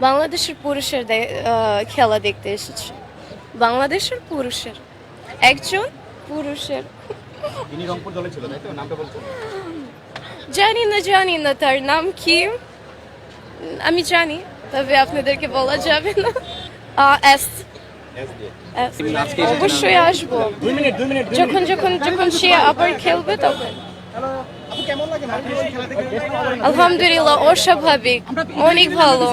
বাংলাদেশের পুরুষের খেলা দেখতে এসেছি। বাংলাদেশের পুরুষের। একজন পুরুষের। জানি না জানি না তার নাম কি। আমি জানি তবে আপনাদেরকে বলা যাবে না। এস। অবশ্যই আসব। যখন যখন যখন সে আবার খেলবে তখন। আলহামদুলিল্লাহ অস্বাভাবিক। অনেক ভালো।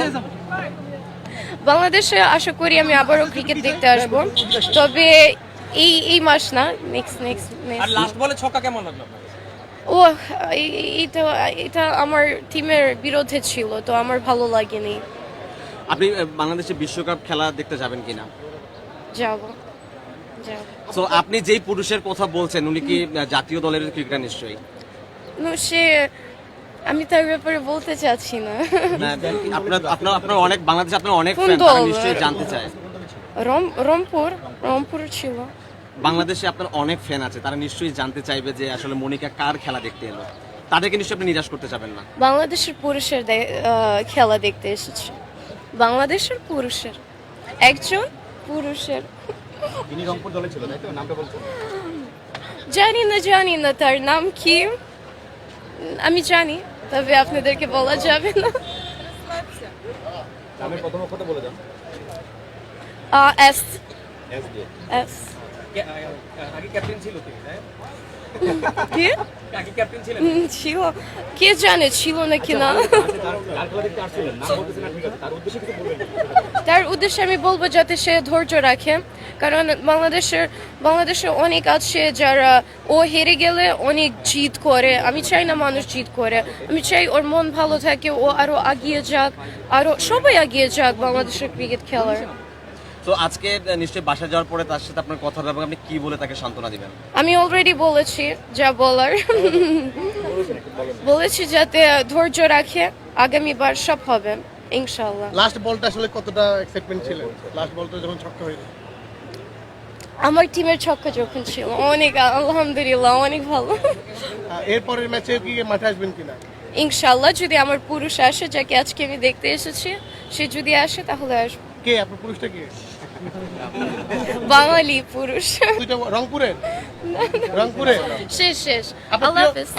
বাংলাদেশে আশা করি আমি আবারও ক্রিকেট দেখতে আসব। তবে এই এই মাস না নেক্সট নেক্সট আর লাস্ট বলে ছক্কা কেমন লাগল? আপনার? ও এটা এটা আমার টিমের বিরুদ্ধে ছিল তো আমার ভালো লাগেনি। আপনি বাংলাদেশে বিশ্বকাপ খেলা দেখতে যাবেন কিনা? যাব যাব। তো আপনি যেই পুরুষের কথা বলছেন উনি কি জাতীয় দলের ক্রিকেটার নিশ্চয়ই? সে আমি তার ব্যাপারে বলতে চাচ্ছি না। না, আপনার আপনার আপনার অনেক বাংলাদেশে আপনার অনেক ফ্যান তারা নিশ্চয়ই জানতে চায়। রম রংপুর রংপুর ছিল। বাংলাদেশে আপনার অনেক ফ্যান আছে তারা নিশ্চয়ই জানতে চাইবে যে আসলে মনিকা কার খেলা দেখতে এলো। তাদেরকে নিশ্চয়ই আপনি নিরাশ করতে যাবেন না। বাংলাদেশের পুরুষের খেলা দেখতে এসেছি। বাংলাদেশের পুরুষের। একজন পুরুষের। তিনি রংপুর দলে ছিল তাই তো? নামটা বলছেন জানি না জানি না তার নাম কি। আমি জানি। তবে আপনাদেরকে বলা যাবে না। আমি প্রথম বলে এস। এস দিয়ে। এস। কে- আগে ক্যাপ্টেন ছিল তুমি? কি? আগে ক্যাপ্টেন ছিলেন ছিল। কে জানে ছিল নাকি না? তার তার খেলা দেখতে আসছিলেন। নাম বলতেছেন ঠিক আছে। তার উদ্দেশ্যে কিছু বলবেন। তার উদ্দেশ্যে আমি বলব যাতে সে ধৈর্য রাখে। কারণ বাংলাদেশের বাংলাদেশে অনেক আছে যারা ও হেরে গেলে অনেক জিত করে। আমি চাই না মানুষ জিত করে। আমি চাই ওর মন ভালো থাকে ও আরও এগিয়ে যাক আরও সবাই এগিয়ে যাক বাংলাদেশের ক্রিকেট খেলার। তো আজকে নিশ্চয়ই বাসা যাওয়ার পরে তার সাথে আপনার কথা হবে আপনি কি বলে তাকে সান্ত্বনা দিবেন? আমি অলরেডি বলেছি যা বলার। বলেছি যাতে ধৈর্য রাখে আগামীবার সব হবে। ইনশাল্লাহ লাস্ট বলটা আসলে কতটা এক্সাইটমেন্ট ছিল? লাস্ট বলটা যখন ছক্কা হয়ে আমার টিমের ছক্কা যখন ছিল অনেক আলহামদুলিল্লাহ অনেক ভালো। এরপরের ম্যাচে কি মাঠে আসবেন কিনা? ইনশাল্লাহ যদি আমার পুরুষ আসে যাকে আজকে আমি দেখতে এসেছি সে যদি আসে তাহলে আসব কে? আপনার পুরুষটা কে? বাঙালি পুরুষ। রংপুরের? রংপুরে শেষ শেষ। আল্লাহ হাফেজ।